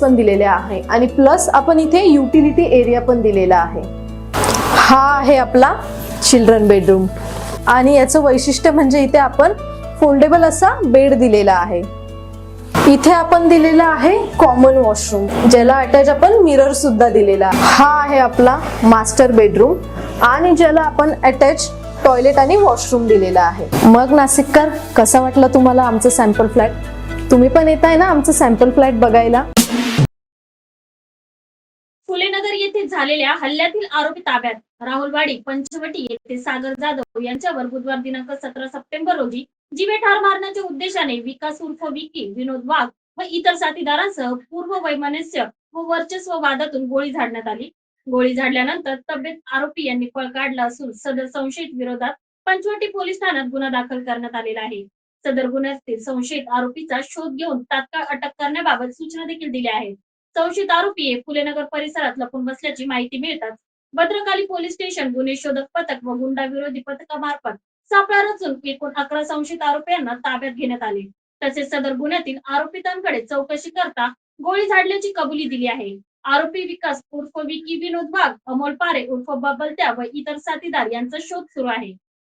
पण दिलेल्या आहे. आणि प्लस आपण इथे युटिलिटी एरिया पण दिलेला आहे. हा आहे आपला चिल्ड्रन बेडरूम आणि याचं वैशिष्ट्य म्हणजे इथे आपण फोल्डेबल असा बेड दिलेला आहे. इथे आपण दिलेला आहे कॉमन वॉशरूम ज्याला अटॅच आपण मिरर सुद्धा दिलेला आहे. हा आहे आपला मास्टर बेडरूम आणि ज्याला आपण अटॅच टॉयलेट आणि वॉशरूम दिलेला आहे. मग नाशिककर कसा वाटला तुम्हाला आमचं सॅम्पल फ्लॅट तुम्ही पण येताय ना आमचं सॅम्पल फ्लॅट बघायला? फुलेनगर येथे झालेल्या हल्ल्यातील आरोपी ताब्यात. राहुलवाडी पंचवटी येथे सागर जाधव यांच्यावर बुधवार दिनांक सतरा सप्टेंबर रोजी जीवे ठार मारण्याच्या उद्देशाने विकास उर्फ विकी विनोद वाघ व इतर साथीदारांसह पूर्व वैमनस्य व वर्चस्व वादातून गोळी झाडण्यात आली. गोळी झाडल्यानंतर तब्येत आरोपी यांनी पळ काढला असून सदर संशयित विरोधात पंचवटी पोलीस ठाण्यात गुन्हा दाखल करण्यात आलेला आहे. सदर गुन्ह्यातील संशयित आरोपीचा शोध घेऊन तात्काळ अटक करण्याबाबत सूचना देखील दिल्या आहेत. संशयित आरोपी हे फुलेनगर परिसरात लपून बसल्याची माहिती मिळताच. भद्रकाली पोलीस स्टेशन गुन्हे शोधक पथक व गुंडा विरोधी पथकामार्फत सापळा रचून एकूण अकरा संशयित आरोपींना ताब्यात घेण्यात आले. तसेच सदर गुन्ह्यातील आरोपितांकडे चौकशी करता गोळी झाडल्याची कबुली दिली आहे. आरोपी विकास उर्फ विकी विनोद वाघ अमोल पारे उर्फ बबलत्या व इतर साथीदार यांचा शोध सुरू आहे.